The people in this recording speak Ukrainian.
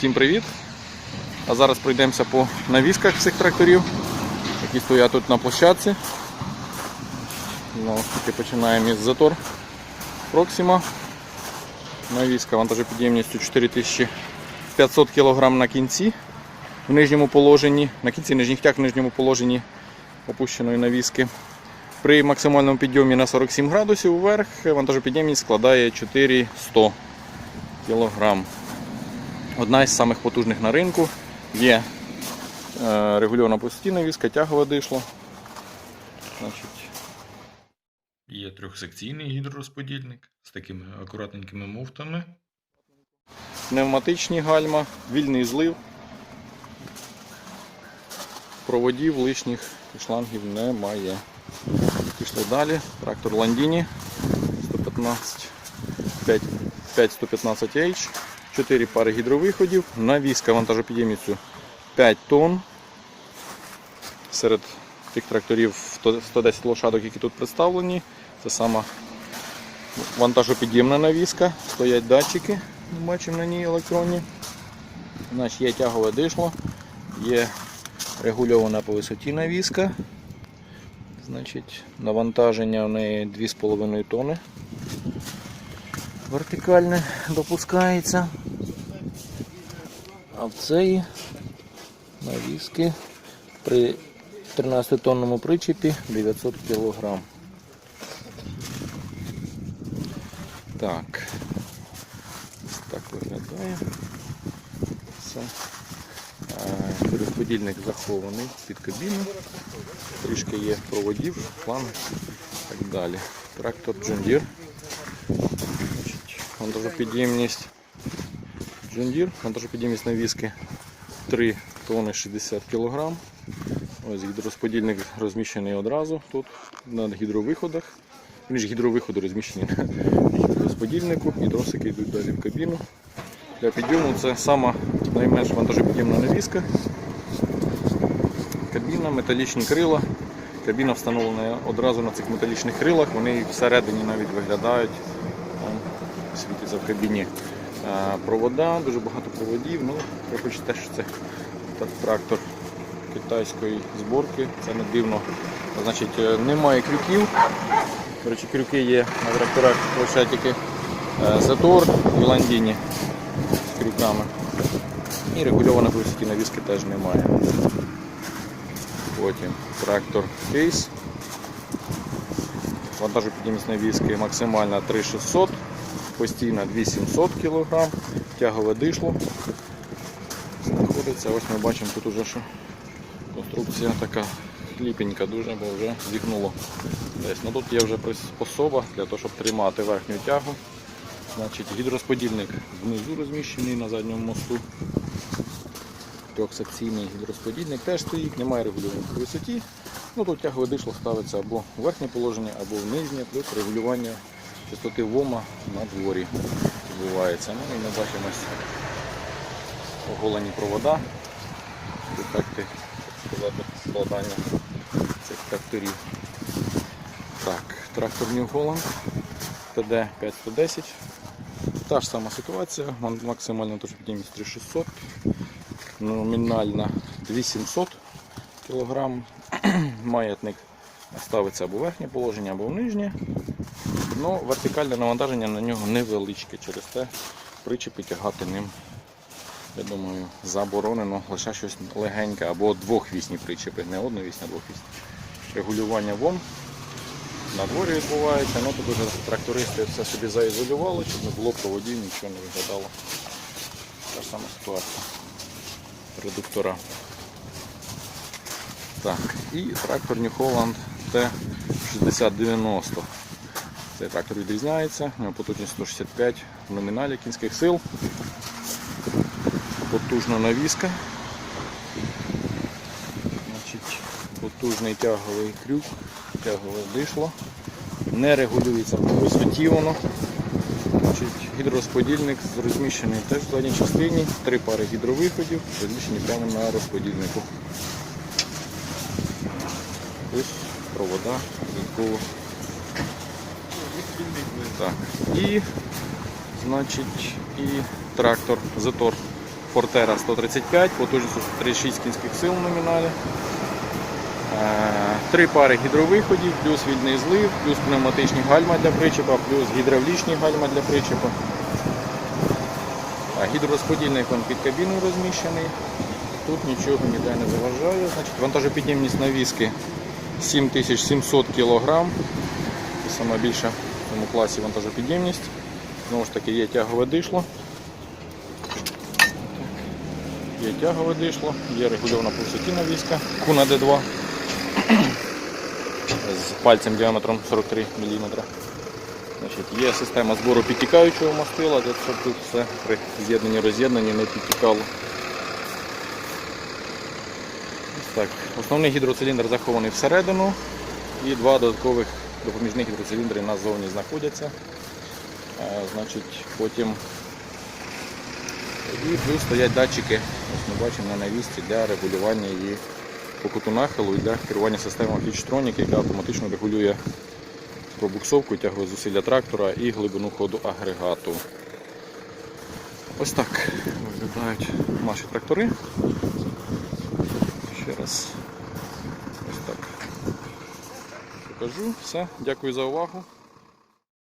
Всім привіт! А зараз пройдемося по навісках цих тракторів, які стоять тут на площадці. Таки починаємо із затор Proxima. Навіска вантажопідємністю 4500 кг на кінці в нижньому положенні, на кінці нижніх тяг в нижньому положенні опущеної навіски. При максимальному підйомі на 47 градусів вверх вантажопідємність складає 4100 кг. Одна із самих потужних на ринку. Є е, регульована постійна віска, тягове дишло. Значить, Є трьохсекційний гідророзподільник з такими акуратненькими муфтами. пневматичні гальма, вільний злив. Проводів лишніх шлангів немає. Пішли далі. Трактор Ландіні 115 5, 5115H, 4 пари гідровиходів, навіска вантажопідємністю 5 тонн. Серед тих тракторів 110 лошадок, які тут представлені, це сама вантажопідємна навіска, стоять датчики, ми бачимо на ній електронні. Значить, є тягове дишло, є регульована по висоті навіска. Значить, навантаження в неї 2,5 тонни. Вертикальне допускається. А в цієї навіски при 13-тонному причепі 900 кг. Так. Так виглядає. Все. Розподільник захований під кабіну. Трішки є проводів, фланг і так далі. Трактор. Значить, Вантажопідємність John Deere, вантажопідємність навіски 3 тонни 60 кг. Ось гідророзподільник розміщений одразу тут на гідровиходах. Він ж гідровиходи розміщені на гідророзподільнику, і тросики йдуть далі в кабіну. Для підйому це сама найменш вантажопідємна навіска. Кабіна, металічні крила. Кабіна встановлена одразу на цих металічних крилах, вони всередині навіть виглядають, Вон, світяться в кабіні. Провода, дуже багато проводів. Ну, хочете, що це трактор китайської зборки, це не дивно. Значить, е, немає крюків. До крюки є на тракторах лише тільки е, Затор і Ландіні з крюками. І регульованих висоті навіски теж немає. Потім трактор кейс. Вантажопідємність навіски максимальна 3600, постійна 2700 кг, тягове дишло. Знаходиться, ось ми бачимо тут уже, що конструкція така хліпенька дуже, бо вже зігнуло десь. Ну, тут є вже приспособа для того, щоб тримати верхню тягу. Значить, гідрозподільник внизу розміщений на задньому мосту. Трьохсекційний гідрозподільник теж стоїть, немає регулювання по висоті. Ну, тут тягове дишло ставиться або в верхнє положення, або в нижнє, плюс регулювання частоти ВОМа на дворі відбувається. Ну і ми бачимо ось оголені провода, дефекти так сказати, складання цих тракторів. Так, трактор New Holland ТД 5110. Та ж сама ситуація, максимальна тож піднімість 3600, номінальна 2700 кг. Маятник ставиться або в верхнє положення, або в нижнє. Ну, вертикальне навантаження на нього невеличке, через те причепи тягати ним, я думаю, заборонено лише щось легеньке або двохвісні причепи, не одновісні, а двохвісні. Регулювання вон на дворі відбувається, ну тут вже трактористи все собі заізолювали, щоб не було проводів, нічого не виглядало. Та ж сама ситуація. Редуктора. Так, і трактор New Holland T6090. Цей трактор відрізняється, у нього потужність 165 в номіналі кінських сил. Потужна навіска. Потужний тяговий крюк, тягове дишло. Не регулюється по висоті воно. Гідророзподільник розміщений теж в задній частині. Три пари гідровиходів, розміщені прямо на розподільнику. Ось провода додатково. Так. І, значить, і трактор Затор Портера 135, потужністю 36 кінських сил в номіналі. Е, Три пари гідровиходів, плюс вільний злив, плюс пневматичні гальма для причепа, плюс гідравлічні гальма для причепа. А гідророзподільник він під кабіною розміщений. Тут нічого ніде не заважає. Значить, вантажопідємність навіски 7700 кг. Це цьому класі вантажопідємність. Знову ж таки, є тягове дишло. Є тягове дишло, є регульована по висоті навіска, Куна D2 з пальцем діаметром 43 мм. Значить, є система збору підтікаючого мастила, щоб тут все при з'єднанні роз'єднанні не підтікало. Так. Основний гідроциліндр захований всередину і два додаткових допоміжних гідроциліндри назовні знаходяться. Значить, потім і плюс стоять датчики, ось ми бачимо на навісці для регулювання її по куту нахилу і для керування системою Hitchtronic, яка автоматично регулює пробуксовку, тягове зусилля трактора і глибину ходу агрегату. Ось так виглядають наші трактори. Ще раз ось так покажу. Все, дякую за увагу.